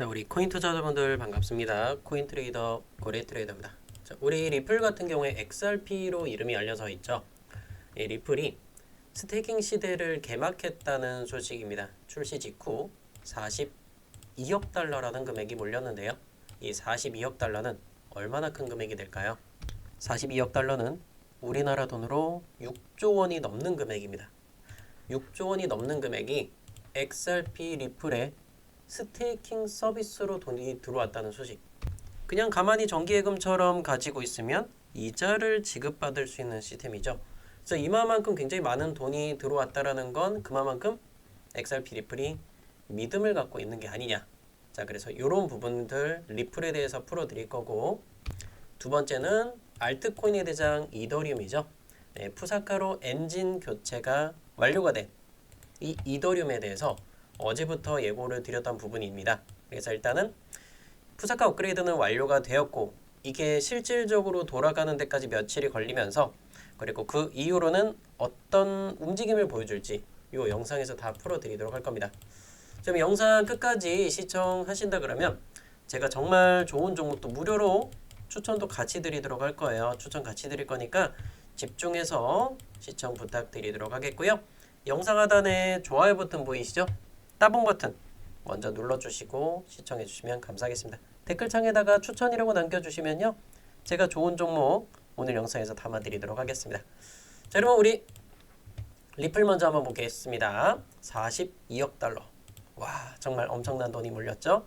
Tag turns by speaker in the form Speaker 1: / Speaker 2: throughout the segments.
Speaker 1: 자, 우리 코인 투자자분들 반갑습니다. 코인 트레이더 고래 트레이더입니다. 자, 우리 리플 같은 경우에 XRP로 이름이 알려져 있죠. 이 리플이 스테이킹 시대를 개막했다는 소식입니다. 출시 직후 42억 달러라는 금액이 몰렸는데요. 이 42억 달러는 얼마나 큰 금액이 될까요? 42억 달러는 우리나라 돈으로 6조 원이 넘는 금액입니다. 6조 원이 넘는 금액이 XRP 리플에 스테이킹 서비스로 돈이 들어왔다는 소식. 그냥 가만히 정기예금처럼 가지고 있으면 이자를 지급받을 수 있는 시스템이죠. 그래서 이만큼 굉장히 많은 돈이 들어왔다라는 건 그만큼 XRP 리플이 믿음을 갖고 있는 게 아니냐. 자, 그래서 이런 부분들 리플에 대해서 풀어드릴 거고 두 번째는 알트코인의 대장 이더리움이죠. 네, 푸사카로 엔진 교체가 완료가 된 이 이더리움에 대해서 어제부터 예고를 드렸던 부분입니다. 그래서 일단은 푸사카 업그레이드는 완료가 되었고 이게 실질적으로 돌아가는 데까지 며칠이 걸리면서 그리고 그 이후로는 어떤 움직임을 보여줄지 이 영상에서 다 풀어드리도록 할 겁니다. 좀 영상 끝까지 시청하신다 그러면 제가 정말 좋은 종목도 무료로 추천도 같이 드리도록 할 거예요. 추천 같이 드릴 거니까 집중해서 시청 부탁드리도록 하겠고요. 영상 하단에 좋아요 버튼 보이시죠? 따봉 버튼 먼저 눌러주시고 시청해 주시면 감사하겠습니다. 댓글창에다가 추천이라고 남겨주시면요. 제가 좋은 종목 오늘 영상에서 담아드리도록 하겠습니다. 자 여러분 우리 리플 먼저 한번 보겠습니다. 42억 달러. 와 정말 엄청난 돈이 몰렸죠?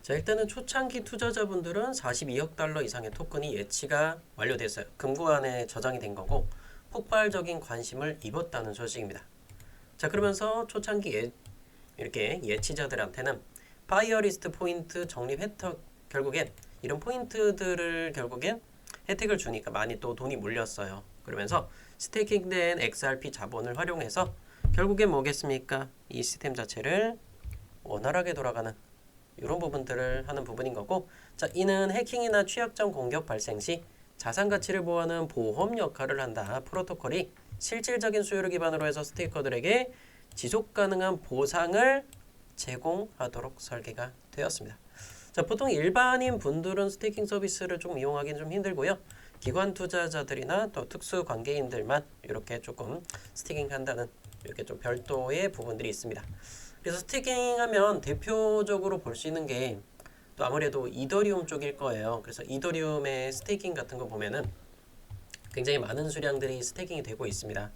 Speaker 1: 자 일단은 초창기 투자자분들은 42억 달러 이상의 토큰이 예치가 완료됐어요. 금고안에 저장이 된 거고 폭발적인 관심을 입었다는 소식입니다. 자 그러면서 초창기 예, 이렇게 예치자들한테는 파이어리스트 포인트 적립 혜택 결국엔 이런 포인트들을 결국엔 혜택을 주니까 많이 또 돈이 몰렸어요. 그러면서 스테이킹된 XRP 자본을 활용해서 결국엔 뭐겠습니까? 이 시스템 자체를 원활하게 돌아가는 이런 부분들을 하는 부분인 거고 자 이는 해킹이나 취약점 공격 발생 시 자산 가치를 보호하는 보험 역할을 한다. 프로토콜이 실질적인 수요를 기반으로 해서 스테이커들에게 지속 가능한 보상을 제공하도록 설계가 되었습니다. 자, 보통 일반인 분들은 스테이킹 서비스를 좀 이용하기는 좀 힘들고요. 기관 투자자들이나 또 특수 관계인들만 이렇게 조금 스테이킹 한다는 이렇게 좀 별도의 부분들이 있습니다. 그래서 스테이킹 하면 대표적으로 볼 수 있는 게 또 아무래도 이더리움 쪽일 거예요. 그래서 이더리움의 스테이킹 같은 거 보면은 굉장히 많은 수량들이 스테이킹이 되고 있습니다.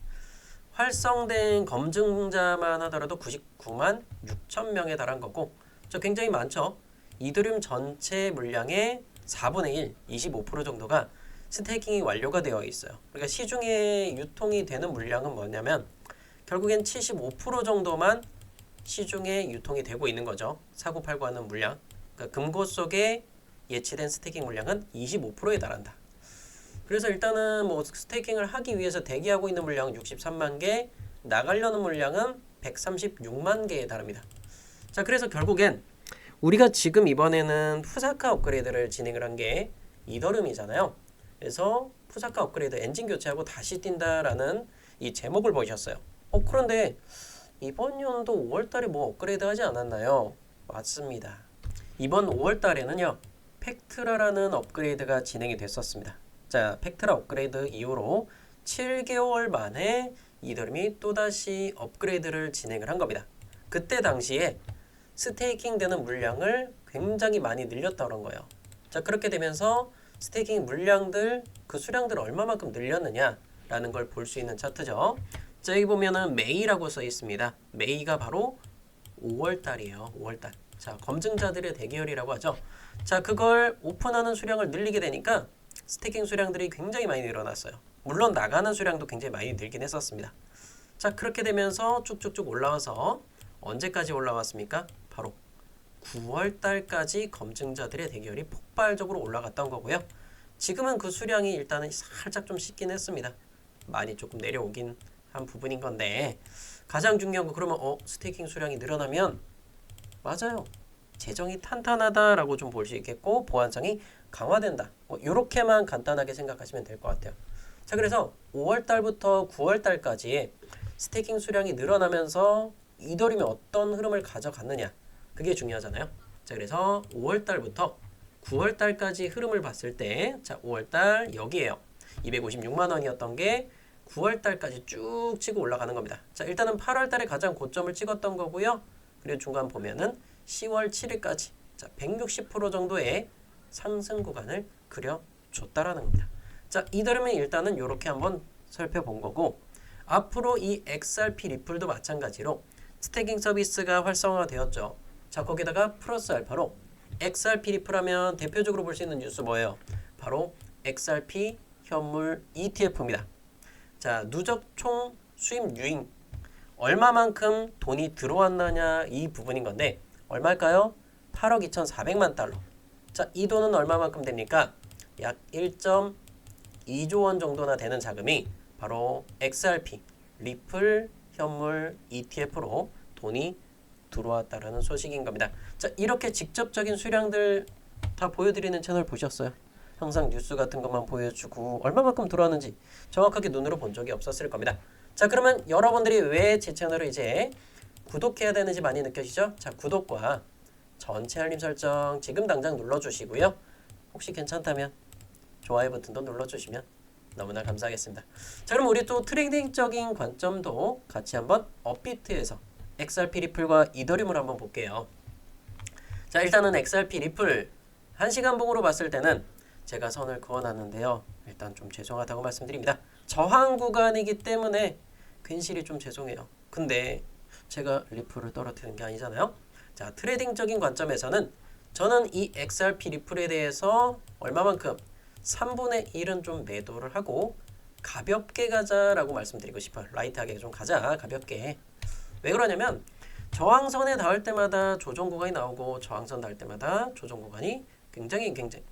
Speaker 1: 활성된 검증자만 하더라도 99만 6천 명에 달한 거고 저 굉장히 많죠. 이더리움 전체 물량의 4분의 1, 25% 정도가 스테이킹이 완료가 되어 있어요. 그러니까 시중에 유통이 되는 물량은 뭐냐면 결국엔 75% 정도만 시중에 유통이 되고 있는 거죠. 사고 팔고 하는 물량. 그러니까 금고 속에 예치된 스테이킹 물량은 25%에 달한다. 그래서 일단은 뭐 스테이킹을 하기 위해서 대기하고 있는 물량은 63만 개, 나가려는 물량은 136만 개에 달합니다. 자, 그래서 결국엔 우리가 지금 이번에는 푸사카 업그레이드를 진행을 한 게 이더름이잖아요. 그래서 푸사카 업그레이드 엔진 교체하고 다시 뛴다라는 이 제목을 보셨어요. 어, 그런데 이번 연도 5월 달에 뭐 업그레이드 하지 않았나요? 맞습니다. 이번 5월 달에는요. 팩트라라는 업그레이드가 진행이 됐었습니다. 자, 팩트라 업그레이드 이후로 7개월 만에 이더름이 또다시 업그레이드를 진행을 한 겁니다. 그때 당시에 스테이킹 되는 물량을 굉장히 많이 늘렸다는 거예요. 자, 그렇게 되면서 스테이킹 물량들 그 수량들 얼마만큼 늘렸느냐라는 걸 볼 수 있는 차트죠. 자, 여기 보면은 메이라고 써 있습니다. 메이가 바로 5월 달이에요. 5월 달. 자, 검증자들의 대기열이라고 하죠. 자, 그걸 오픈하는 수량을 늘리게 되니까 스테이킹 수량들이 굉장히 많이 늘어났어요. 물론 나가는 수량도 굉장히 많이 늘긴 했었습니다. 자, 그렇게 되면서 쭉쭉쭉 올라와서 언제까지 올라왔습니까? 바로 9월 달까지 검증자들의 대결이 폭발적으로 올라갔던 거고요. 지금은 그 수량이 일단은 살짝 좀 식긴 했습니다. 많이 조금 내려오긴 한 부분인 건데 가장 중요한 거 그러면 어 스테이킹 수량이 늘어나면 맞아요. 재정이 탄탄하다라고 좀 볼 수 있겠고 보안성이 강화된다. 뭐 이렇게만 간단하게 생각하시면 될 것 같아요. 자 그래서 5월 달부터 9월 달까지 스테이킹 수량이 늘어나면서 이더리움이 어떤 흐름을 가져갔느냐 그게 중요하잖아요. 자, 그래서 5월 달부터 9월 달까지 흐름을 봤을 때, 자, 5월 달 여기에요. 256만 원이었던 게 9월 달까지 쭉 치고 올라가는 겁니다. 자, 일단은 8월 달에 가장 고점을 찍었던 거고요. 그리고 중간 보면은 10월 7일까지 자, 160% 정도의 상승 구간을 그려줬다라는 겁니다. 자, 이더름은 일단은 이렇게 한번 살펴본 거고 앞으로 이 XRP 리플도 마찬가지로 스태킹 서비스가 활성화되었죠. 자, 거기다가 플러스 알파로 XRP 리플 하면 대표적으로 볼 수 있는 뉴스 뭐예요? 바로 XRP 현물 ETF입니다. 자, 누적 총 수입 유인 얼마만큼 돈이 들어왔느냐 이 부분인 건데 얼마일까요? 8억 2,400만 달러. 자, 이 돈은 얼마만큼 됩니까? 약 1.2조 원 정도나 되는 자금이 바로 XRP 리플 현물 ETF로 돈이 들어왔다라는 소식인 겁니다. 자, 이렇게 직접적인 수량들 다 보여드리는 채널 보셨어요? 항상 뉴스 같은 것만 보여주고 얼마만큼 들어왔는지 정확하게 눈으로 본 적이 없었을 겁니다. 자, 그러면 여러분들이 왜 제 채널을 이제 구독해야 되는지 많이 느껴지죠? 자, 구독과 전체 알림 설정 지금 당장 눌러주시고요. 혹시 괜찮다면 좋아요 버튼도 눌러주시면 너무나 감사하겠습니다. 자, 그럼 우리 또 트레이딩적인 관점도 같이 한번 업비트에서 XRP 리플과 이더리움을 한번 볼게요. 자, 일단은 XRP 리플 1시간 봉으로 봤을 때는 제가 선을 그어놨는데요. 일단 좀 죄송하다고 말씀드립니다. 저항 구간이기 때문에 괜시리 좀 죄송해요. 근데 제가 리플을 떨어뜨리는 게 아니잖아요. 자, 트레이딩적인 관점에서는 저는 이 XRP 리플에 대해서 얼마만큼 3분의 1은 좀 매도를 하고 가볍게 가자라고 말씀드리고 싶어요. 라이트하게 좀 가자. 가볍게. 왜 그러냐면 저항선에 닿을 때마다 조정 구간이 나오고 저항선 닿을 때마다 조정 구간이 굉장히 굉장히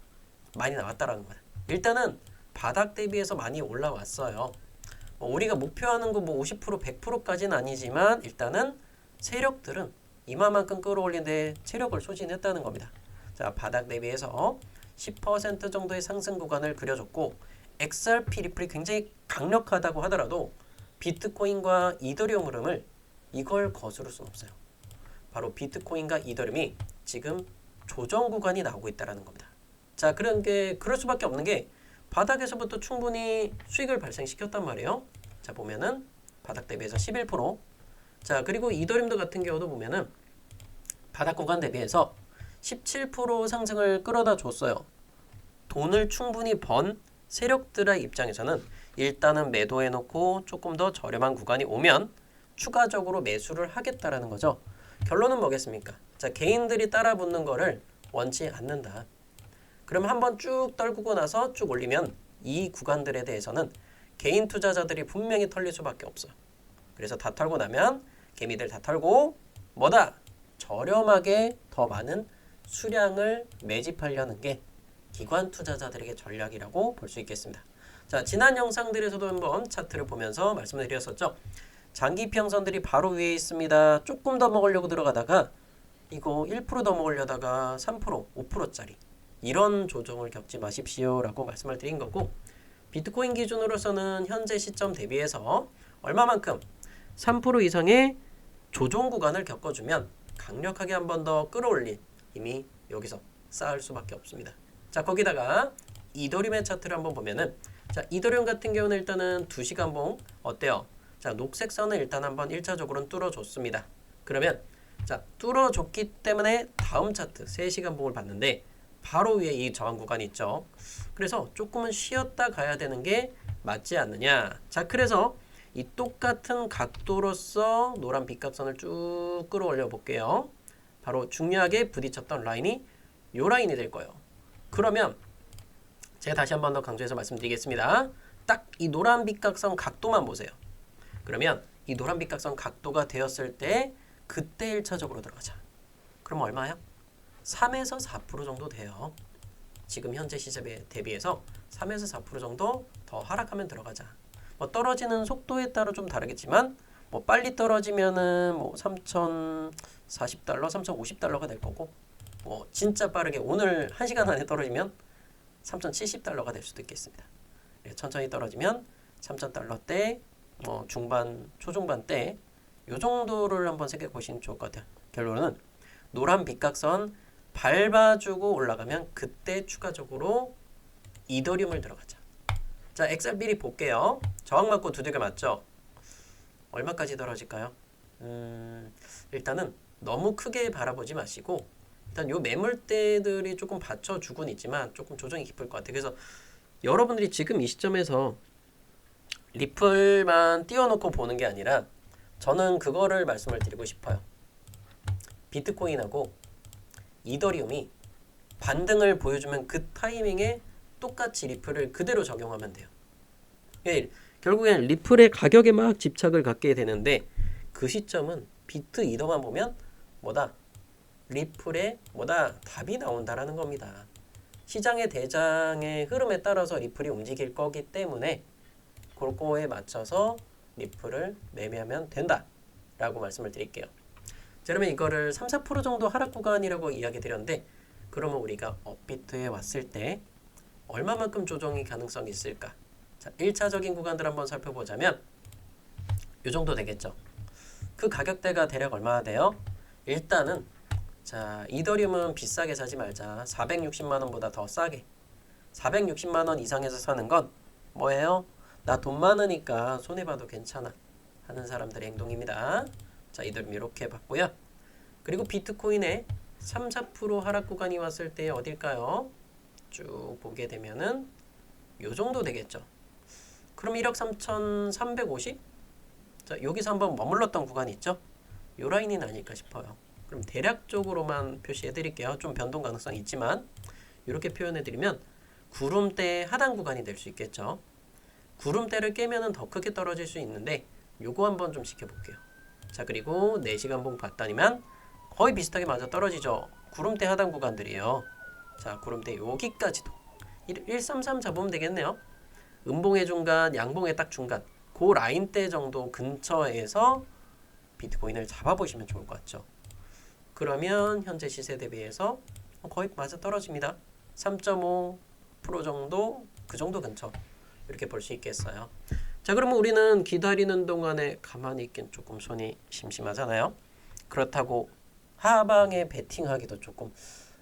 Speaker 1: 많이 나왔다라는 거예요. 일단은 바닥 대비해서 많이 올라왔어요. 뭐 우리가 목표하는 거 뭐 50% 100%까지는 아니지만 일단은 세력들은 이마만큼 끌어올리는데 체력을 소진했다는 겁니다. 자 바닥 대비해서 10% 정도의 상승 구간을 그려줬고 XRP 리플이 굉장히 강력하다고 하더라도 비트코인과 이더리움 흐름을 이걸 거스를 수는 없어요. 바로 비트코인과 이더리움이 지금 조정 구간이 나오고 있다라는 겁니다. 자, 그런 게 그럴 수밖에 없는 게 바닥에서부터 충분히 수익을 발생시켰단 말이에요. 자, 보면은 바닥 대비해서 11%. 자, 그리고 이더리움도 같은 경우도 보면은 바닥 구간 대비해서 17% 상승을 끌어다 줬어요. 돈을 충분히 번 세력들의 입장에서는 일단은 매도해 놓고 조금 더 저렴한 구간이 오면 추가적으로 매수를 하겠다라는 거죠. 결론은 뭐겠습니까? 자, 개인들이 따라 붙는 거를 원치 않는다. 그럼 한번 쭉 떨구고 나서 쭉 올리면 이 구간들에 대해서는 개인 투자자들이 분명히 털릴 수밖에 없어. 그래서 다 털고 나면 개미들 다 털고 뭐다? 저렴하게 더 많은 수량을 매집하려는 게 기관 투자자들에게 전략이라고 볼 수 있겠습니다. 자, 지난 영상들에서도 한번 차트를 보면서 말씀을 드렸었죠. 장기 평선들이 바로 위에 있습니다. 조금 더 먹으려고 들어가다가 이거 1%더 먹으려다가 3%, 5%짜리 이런 조정을 겪지 마십시오라고 말씀을 드린 거고 비트코인 기준으로서는 현재 시점 대비해서 얼마만큼 3% 이상의 조정 구간을 겪어주면 강력하게 한 번 더 끌어올린 힘이 여기서 쌓을 수밖에 없습니다. 자 거기다가 이더리움의 차트를 한번 보면은 자 이더리움 같은 경우는 일단은 2시간 봉 어때요? 자 녹색 선을 일단 한번 1차적으로는 뚫어줬습니다. 그러면 자 뚫어줬기 때문에 다음 차트 3시간 봉을 봤는데 바로 위에 이 저항 구간이 있죠. 그래서 조금은 쉬었다 가야 되는 게 맞지 않느냐. 자 그래서 이 똑같은 각도로서 노란 빗값선을 쭉 끌어올려 볼게요. 바로 중요하게 부딪혔던 라인이 요 라인이 될 거예요. 그러면 제가 다시 한 번 더 강조해서 말씀드리겠습니다. 딱 이 노란 빗각선 각도만 보세요. 그러면 이 노란 빗각선 각도가 되었을 때 그때 1차적으로 들어가자. 그럼 얼마요? 3에서 4% 정도 돼요. 지금 현재 시점에 대비해서 3에서 4% 정도 더 하락하면 들어가자. 뭐 떨어지는 속도에 따라 좀 다르겠지만 뭐 빨리 떨어지면은 뭐 3,040달러, 3,050달러가 될 거고 뭐 진짜 빠르게 오늘 1시간 안에 떨어지면 3,070달러가 될 수도 있겠습니다. 예, 천천히 떨어지면 3,000달러 대, 뭐 중반, 초중반 대, 요 정도를 한번 생각해 보시면 좋을 것 같아요. 결론은 노란 빗각선 밟아주고 올라가면 그때 추가적으로 이더리움을 들어가자. 자, XRP를 볼게요. 저항 맞고 두들겨 맞죠? 얼마까지 떨어질까요? 음, 일단은 너무 크게 바라보지 마시고 일단 요 매물대들이 조금 받쳐주곤 있지만 조금 조정이 깊을 것 같아요. 그래서 여러분들이 지금 이 시점에서 리플만 띄워놓고 보는 게 아니라 저는 그거를 말씀을 드리고 싶어요. 비트코인하고 이더리움이 반등을 보여주면 그 타이밍에 똑같이 리플을 그대로 적용하면 돼요. 예, 결국엔 리플의 가격에 막 집착을 갖게 되는데 그 시점은 비트 이더만 보면 뭐다 리플의 뭐다 답이 나온다라는 겁니다. 시장의 대장의 흐름에 따라서 리플이 움직일 거기 때문에 그거에 맞춰서 리플을 매매하면 된다 라고 말씀을 드릴게요. 자, 그러면 이거를 3, 4% 정도 하락 구간이라고 이야기 드렸는데 그러면 우리가 업비트에 왔을 때 얼마만큼 조정이 가능성이 있을까? 자, 1차적인 구간들 한번 살펴보자면 이 정도 되겠죠. 그 가격대가 대략 얼마나 돼요? 일단은 자, 이더리움은 비싸게 사지 말자. 460만 원보다 더 싸게. 460만 원 이상에서 사는 건 뭐예요? 나 돈 많으니까 손해 봐도 괜찮아 하는 사람들의 행동입니다. 자, 이더리움 이렇게 봤고요. 그리고 비트코인의 3, 4% 하락 구간이 왔을 때 어딜까요? 쭉 보게 되면은 요 정도 되겠죠. 그럼 1억 3,350? 자, 여기서 한번 머물렀던 구간이 있죠? 요 라인이 아닐까 싶어요. 그럼 대략적으로만 표시해 드릴게요. 좀 변동 가능성이 있지만 이렇게 표현해 드리면 구름대 하단 구간이 될 수 있겠죠. 구름대를 깨면은 더 크게 떨어질 수 있는데 요거 한번 좀 지켜볼게요. 자, 그리고 4시간 봉 봤다니면 거의 비슷하게 맞아 떨어지죠. 구름대 하단 구간들이에요. 자, 구름대 여기까지도 133 잡으면 되겠네요. 음봉의 중간, 양봉의 딱 중간 그 라인대 정도 근처에서 비트코인을 잡아보시면 좋을 것 같죠. 그러면 현재 시세 대비해서 거의 맞아 떨어집니다. 3.5% 정도 그 정도 근처 이렇게 볼 수 있겠어요. 자 그러면 우리는 기다리는 동안에 가만히 있긴 조금 손이 심심하잖아요. 그렇다고 하방에 베팅하기도 조금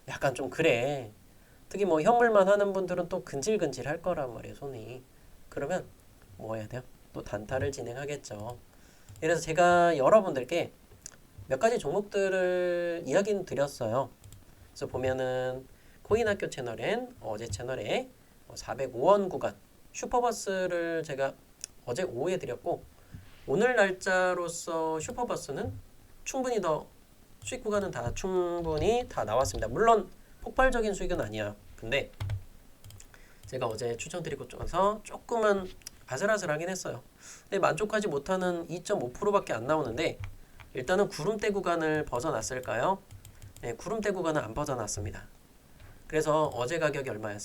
Speaker 1: 약간 좀 그래. 특히 뭐 현물만 하는 분들은 또 근질근질 할 거란 말이에요 손이. 그러면 뭐 해야 돼요? 또 단타를 진행하겠죠. 그래서 제가 여러분들께 몇 가지 종목들을 이야기는 드렸어요. 그래서 보면은 코인학교 채널엔 어제 채널에 405원 구간 슈퍼버스를 제가 어제 오후에 드렸고 오늘 날짜로서 슈퍼버스는 충분히 더 수익 구간은 다 충분히 다 나왔습니다. 물론 폭발적인 수익은 아니야. 근데 제가 어제 추천드리고 나서 조금은 아슬아슬하긴 했어요. 근데 만족하지 못하는 2.5%밖에 안 나오는데 일단은 구름대 구간을 벗어났을까요? 네, 구름대 구간은 안 벗어났습니다. 그래서 어제 가격이 얼마예요?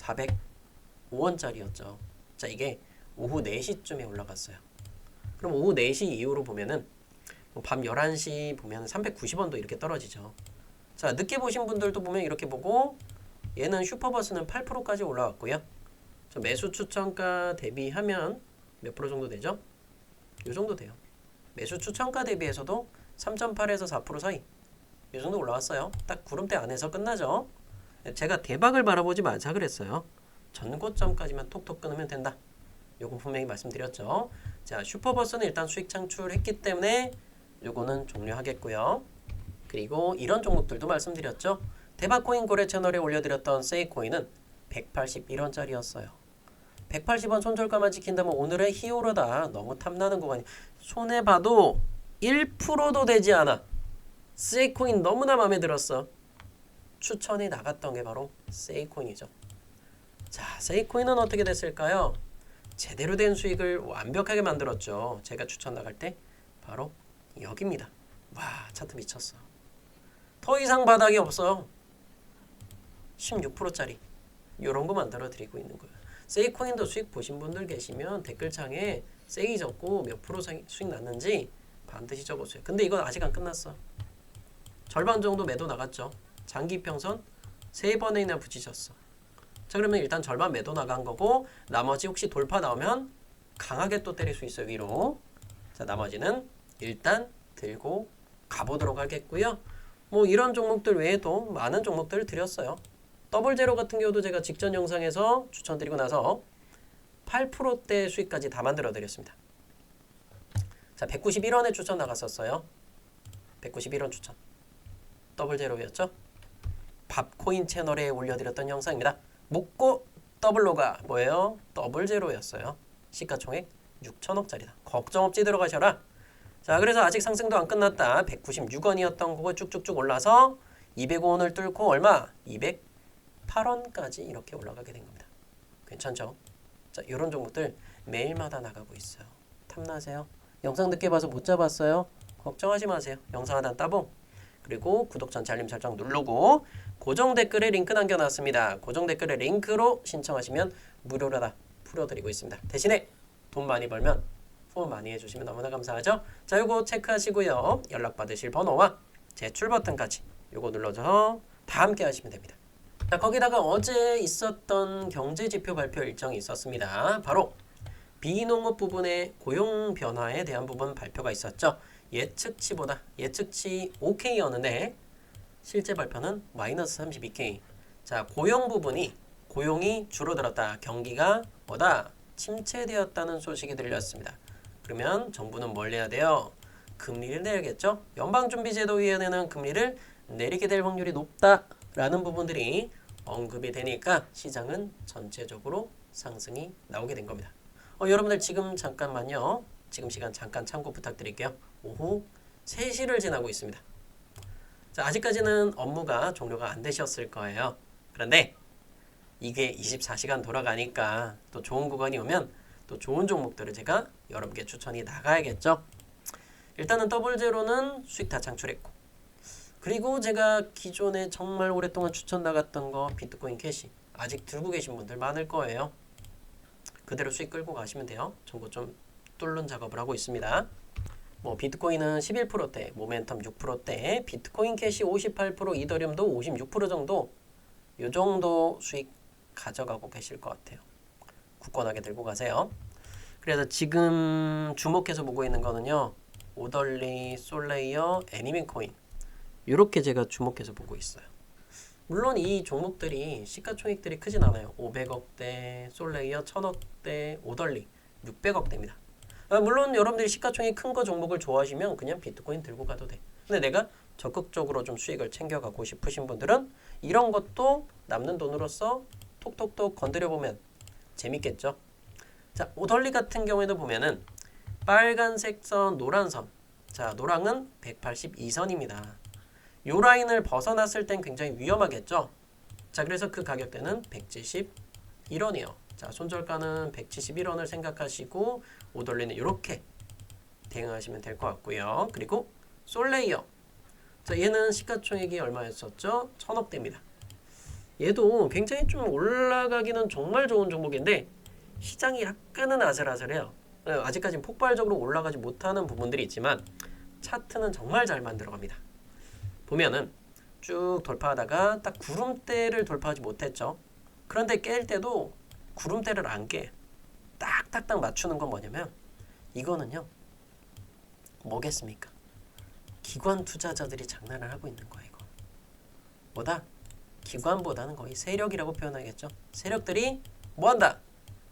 Speaker 1: 405원짜리였죠. 자, 이게 오후 4시쯤에 올라갔어요. 그럼 오후 4시 이후로 보면은 뭐밤 11시 보면 390원도 이렇게 떨어지죠. 자, 늦게 보신 분들도 보면 이렇게 보고 얘는 슈퍼버스는 8%까지 올라왔고요. 저 매수 추천가 대비하면 몇 프로 정도 되죠? 요 정도 돼요. 매수 추천가 대비해서도 3.8에서 4% 사이 이 정도 올라왔어요. 딱 구름대 안에서 끝나죠. 제가 대박을 바라보지 마자 그랬어요. 전고점까지만 톡톡 끊으면 된다. 요거 분명히 말씀드렸죠. 자, 슈퍼버스는 일단 수익 창출했기 때문에 요거는 종료하겠고요. 그리고 이런 종목들도 말씀드렸죠. 대박코인 거래 채널에 올려드렸던 세이코인은 181원짜리였어요. 180원 손절가만 지킨다면 오늘의 히어로다. 너무 탐나는 구간이 손해 봐도 1%도 되지 않아. 세이코인 너무나 마음에 들었어. 추천이 나갔던 게 바로 세이코인이죠. 자, 세이코인은 어떻게 됐을까요? 제대로 된 수익을 완벽하게 만들었죠. 제가 추천 나갈 때 바로 여기입니다. 와, 차트 미쳤어. 더 이상 바닥이 없어요. 16%짜리 이런 거 만들어 드리고 있는 거예요. 세이코인도 수익 보신 분들 계시면 댓글창에 세이 적고 몇 프로 수익 났는지 반드시 적어주세요. 근데 이건 아직 안 끝났어. 절반 정도 매도 나갔죠. 장기 평선 세 번이나 붙이셨어. 자 그러면 일단 절반 매도 나간 거고 나머지 혹시 돌파 나오면 강하게 또 때릴 수 있어요 위로. 자 나머지는 일단 들고 가보도록 하겠고요. 뭐 이런 종목들 외에도 많은 종목들을 드렸어요. 더블 제로 같은 경우도 제가 직전 영상에서 추천드리고 나서 8%대 수익까지 다 만들어 드렸습니다. 자, 191원에 추천 나갔었어요. 191원 추천. 더블 제로였죠? 밥코인 채널에 올려드렸던 영상입니다. 묻고 더블로가 뭐예요? 더블 제로였어요. 시가총액 6천억짜리다. 걱정 없이 들어가셔라. 자, 그래서 아직 상승도 안 끝났다. 196원이었던 거고 쭉쭉쭉 올라서 205원을 뚫고 얼마? 208원까지 이렇게 올라가게 된 겁니다. 괜찮죠? 자, 이런 종목들 매일마다 나가고 있어요. 탐나세요? 영상 늦게 봐서 못 잡았어요? 걱정하지 마세요. 영상 하단 따봉. 그리고 구독 전체 알림 설정 누르고 고정 댓글에 링크 남겨놨습니다. 고정 댓글에 링크로 신청하시면 무료로 다 풀어드리고 있습니다. 대신에 돈 많이 벌면 후원 많이 해주시면 너무나 감사하죠. 자, 요거 체크하시고요. 연락 받으실 번호와 제출 버튼까지 요거 눌러서 다 함께 하시면 됩니다. 자, 거기다가 어제 있었던 경제 지표 발표 일정이 있었습니다. 바로 비농업 부분의 고용 변화에 대한 부분 발표가 있었죠. 예측치보다 예측치 OK였는데 실제 발표는 마이너스 32K. 자, 고용 부분이 고용이 줄어들었다. 경기가 뭐다? 침체되었다는 소식이 들렸습니다. 그러면 정부는 뭘 내야 돼요? 금리를 내야겠죠? 연방준비제도위원회는 금리를 내리게 될 확률이 높다라는 부분들이 언급이 되니까 시장은 전체적으로 상승이 나오게 된 겁니다. 어, 여러분들 지금 잠깐만요. 지금 시간 잠깐 참고 부탁드릴게요. 오후 3시를 지나고 있습니다. 자, 아직까지는 업무가 종료가 안 되셨을 거예요. 그런데 이게 24시간 돌아가니까 또 좋은 구간이 오면 또 좋은 종목들을 제가 여러분께 추천이 나가야겠죠. 일단은 더블 제로는 수익 다 창출했고 그리고 제가 기존에 정말 오랫동안 추천 나갔던 거 비트코인 캐시 아직 들고 계신 분들 많을 거예요. 그대로 수익 끌고 가시면 돼요. 전부 좀 뚫는 작업을 하고 있습니다. 뭐 비트코인은 11%대, 모멘텀 6%대, 비트코인 캐시 58%, 이더리움도 56% 정도 요 정도 수익 가져가고 계실 것 같아요. 굳건하게 들고 가세요. 그래서 지금 주목해서 보고 있는 거는요. 오덜리, 솔레이어, 애니맨 코인 이렇게 제가 주목해서 보고 있어요. 물론 이 종목들이 시가총액들이 크진 않아요. 500억대, 솔레이어 1000억대, 오덜리 600억대입니다. 아, 물론 여러분들이 시가총액 큰 거 종목을 좋아하시면 그냥 비트코인 들고 가도 돼. 근데 내가 적극적으로 좀 수익을 챙겨가고 싶으신 분들은 이런 것도 남는 돈으로서 톡톡톡 건드려 보면 재밌겠죠. 자, 오덜리 같은 경우에도 보면은 빨간색 선, 노란 선. 자, 노랑은 182선입니다. 요 라인을 벗어났을 땐 굉장히 위험하겠죠. 자, 그래서 그 가격대는 171원이요. 자, 손절가는 171원을 생각하시고 오돌리는 이렇게 대응하시면 될 것 같고요. 그리고 솔레이어. 자, 얘는 시가총액이 얼마였었죠? 천억대입니다. 얘도 굉장히 좀 올라가기는 정말 좋은 종목인데 시장이 약간은 아슬아슬해요. 네, 아직까지는 폭발적으로 올라가지 못하는 부분들이 있지만 차트는 정말 잘 만들어갑니다. 보면은 쭉 돌파하다가 딱 구름대를 돌파하지 못했죠. 그런데 깰 때도 구름대를 안 깨. 딱딱딱 맞추는 건 뭐냐면 이거는요. 뭐겠습니까? 기관 투자자들이 장난을 하고 있는 거예요. 이거. 뭐다? 기관보다는 거의 세력이라고 표현하겠죠. 세력들이 뭐 한다?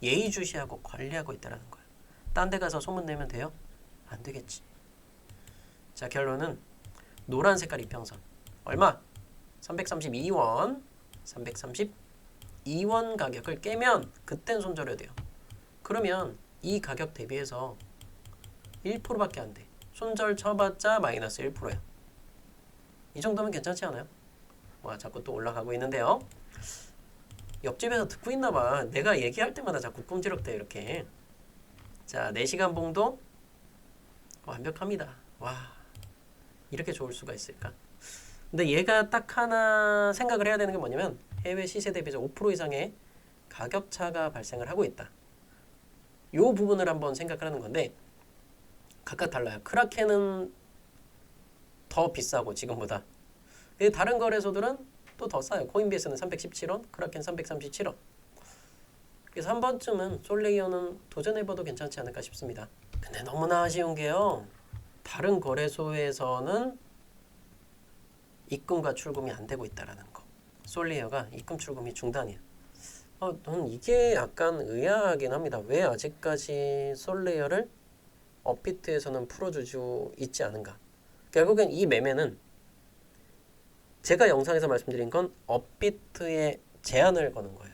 Speaker 1: 예의주시하고 관리하고 있다라는 거예요. 딴 데 가서 소문 내면 돼요? 안 되겠지. 자 결론은 노란 색깔 이평선 얼마? 332원 332원 가격을 깨면 그땐 손절해야 돼요. 그러면 이 가격 대비해서 1%밖에 안 돼. 손절 쳐봤자 마이너스 1%야. 이 정도면 괜찮지 않아요? 와 자꾸 또 올라가고 있는데요. 옆집에서 듣고 있나 봐. 내가 얘기할 때마다 자꾸 꿈지럭대 이렇게. 자, 4시간 봉도 완벽합니다. 와. 이렇게 좋을 수가 있을까? 근데 얘가 딱 하나 생각을 해야 되는 게 뭐냐면 해외 시세 대비해서 5% 이상의 가격 차가 발생을 하고 있다. 요 부분을 한번 생각을 하는 건데 각각 달라요. 크라켄은 더 비싸고 지금보다. 근데 다른 거래소들은 또 더 싸요. 코인베이스는 317원, 크라켄 337원. 그래서 한 번쯤은 솔레이어는 도전해봐도 괜찮지 않을까 싶습니다. 근데 너무나 아쉬운 게요. 다른 거래소에서는 입금과 출금이 안 되고 있다라는 거. 솔리어가 입금 출금이 중단이야. 어, 저는 이게 약간 의아하긴 합니다. 왜 아직까지 솔레이어를 업비트에서는 풀어주지 있지 않은가? 결국엔 이 매매는 제가 영상에서 말씀드린 건 업비트에 제한을 거는 거예요.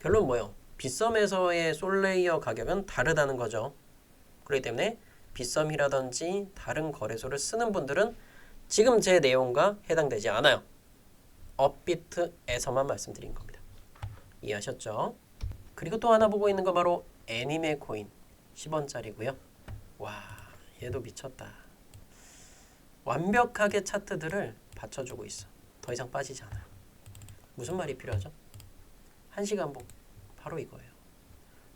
Speaker 1: 결론 뭐예요? 빗썸에서의 솔레이어 가격은 다르다는 거죠. 그렇기 때문에 빗썸이라든지 다른 거래소를 쓰는 분들은 지금 제 내용과 해당되지 않아요. 업비트에서만 말씀드린 겁니다. 이해하셨죠? 그리고 또 하나 보고 있는 거 바로 애니메 코인 10원짜리고요. 와, 얘도 미쳤다. 완벽하게 차트들을 받쳐주고 있어. 더 이상 빠지지 않아요. 무슨 말이 필요하죠? 한 시간 복 바로 이거예요.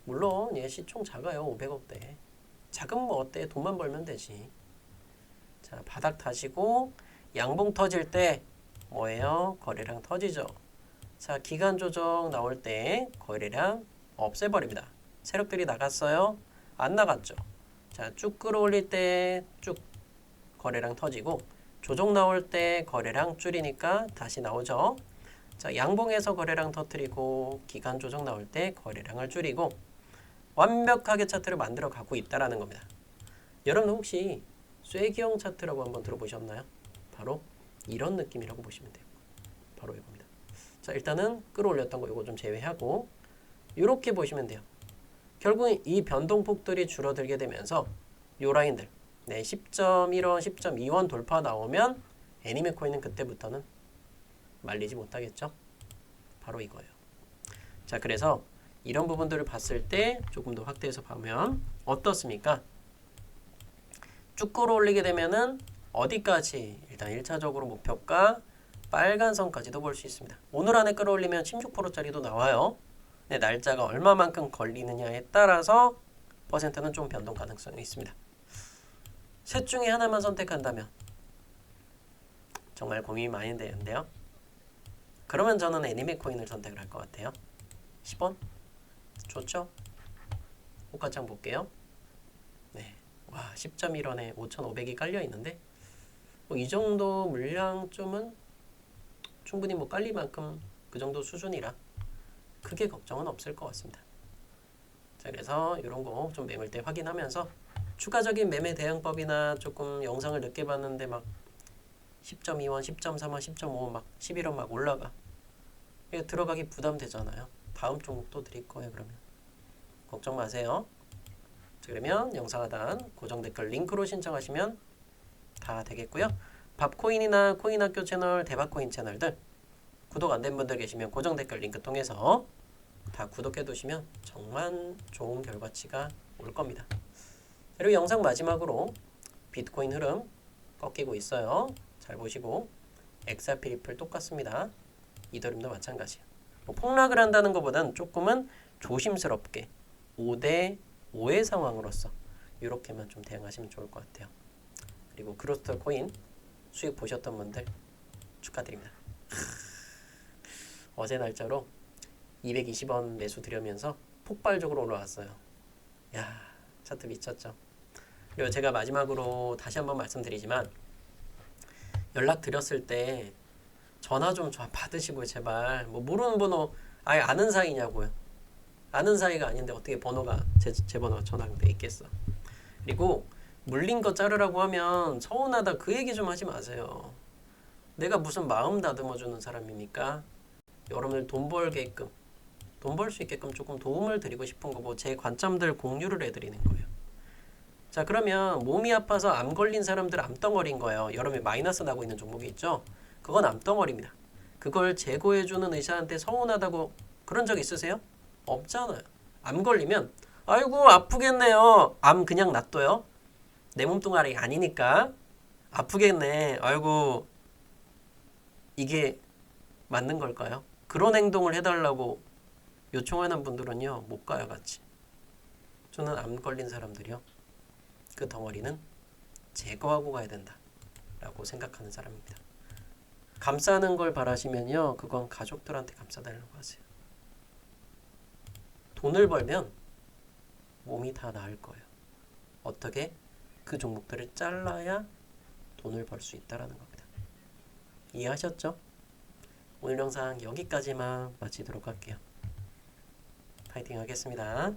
Speaker 1: 물론 얘 시총 작아요. 500억대. 작으면 뭐 어때? 돈만 벌면 되지. 자, 바닥 타시고 양봉 터질 때 뭐예요? 거래량 터지죠. 자, 기간 조정 나올 때 거래량 없애버립니다. 세력들이 나갔어요? 안 나갔죠. 자, 쭉 끌어올릴 때 쭉 거래량 터지고 조정 나올 때 거래량 줄이니까 다시 나오죠. 자, 양봉에서 거래량 터트리고 기간 조정 나올 때 거래량을 줄이고 완벽하게 차트를 만들어 가고 있다라는 겁니다. 여러분 혹시 쇠기형 차트라고 한번 들어보셨나요? 바로 이런 느낌이라고 보시면 돼요. 바로 이겁니다. 자, 일단은 끌어올렸던 거 이거 좀 제외하고 이렇게 보시면 돼요. 결국 이 변동폭들이 줄어들게 되면서 요 라인들 네, 10.1원, 10.2원 돌파 나오면 애니메 코인은 그때부터는 말리지 못하겠죠. 바로 이거예요. 자, 그래서 이런 부분들을 봤을 때 조금 더 확대해서 보면 어떻습니까? 쭉 끌어올리게 되면은 어디까지 일단 1차적으로 목표가 빨간 선까지도 볼 수 있습니다. 오늘 안에 끌어올리면 16%짜리도 나와요. 네, 날짜가 얼마만큼 걸리느냐에 따라서 퍼센트는 좀 변동 가능성이 있습니다. 셋 중에 하나만 선택한다면 정말 고민이 많이 되는데요. 그러면 저는 애니메 코인을 선택을 할 것 같아요. 10원? 좋죠? 호가창 볼게요. 네. 와, 10.1원에 5,500이 깔려 있는데 뭐 이 정도 물량쯤은 충분히 뭐 깔릴 만큼 그 정도 수준이라 크게 걱정은 없을 것 같습니다. 자, 그래서 이런 거 좀 매물 때 확인하면서 추가적인 매매 대응법이나 조금 영상을 늦게 봤는데 막 10.2원, 10.3원, 10.5원 막 11원 막 올라가. 이게 들어가기 부담되잖아요. 다음 종목 또 드릴 거예요, 그러면. 걱정 마세요. 자, 그러면 영상 하단 고정 댓글 링크로 신청하시면 다 되겠고요. 밥코인이나 코인학교 채널, 대박코인 채널들 구독 안 된 분들 계시면 고정 댓글 링크 통해서 다 구독해 두시면 정말 좋은 결과치가 올 겁니다. 그리고 영상 마지막으로 비트코인 흐름 꺾이고 있어요. 잘 보시고 XRP 리플 똑같습니다. 이더림도 마찬가지예요. 뭐 폭락을 한다는 것보다는 조금은 조심스럽게 5대 5의 상황으로서 이렇게만 좀 대응하시면 좋을 것 같아요. 그리고 그로스터 코인 수익 보셨던 분들 축하드립니다. 어제 날짜로 220원 매수 드리면서 폭발적으로 올라왔어요. 야 차트 미쳤죠. 그리고 제가 마지막으로 다시 한번 말씀드리지만 연락 드렸을 때 전화 좀 받으시고요 제발. 뭐 모르는 번호 아예 아는 사이냐고요. 아는 사이가 아닌데 어떻게 번호가 제, 제 번호가 전화돼 있겠어. 그리고 물린 거 자르라고 하면 서운하다 그 얘기 좀 하지 마세요. 내가 무슨 마음 다듬어 주는 사람입니까 여러분들 돈 벌게끔 돈 벌 수 있게끔 조금 도움을 드리고 싶은 거고 제 관점들 공유를 해드리는 거예요. 자 그러면 몸이 아파서 암 걸린 사람들 암덩어리인 거예요. 여름에 마이너스 나고 있는 종목이 있죠 그건 암덩어리입니다. 그걸 제거해주는 의사한테 서운하다고 그런 적 있으세요? 없잖아요. 암 걸리면 아이고 아프겠네요. 암 그냥 놔둬요. 내 몸뚱아리 아니니까 아프겠네. 아이고 이게 맞는 걸까요? 그런 행동을 해달라고 요청하는 분들은요 못 가요 같이. 저는 암 걸린 사람들이요 그 덩어리는 제거하고 가야 된다라고 생각하는 사람입니다. 감싸는 걸 바라시면요. 그건 가족들한테 감싸달라고 하세요. 돈을 벌면 몸이 다 나을 거예요. 어떻게? 그 종목들을 잘라야 돈을 벌 수 있다라는 겁니다. 이해하셨죠? 오늘 영상 여기까지만 마치도록 할게요. 파이팅 하겠습니다.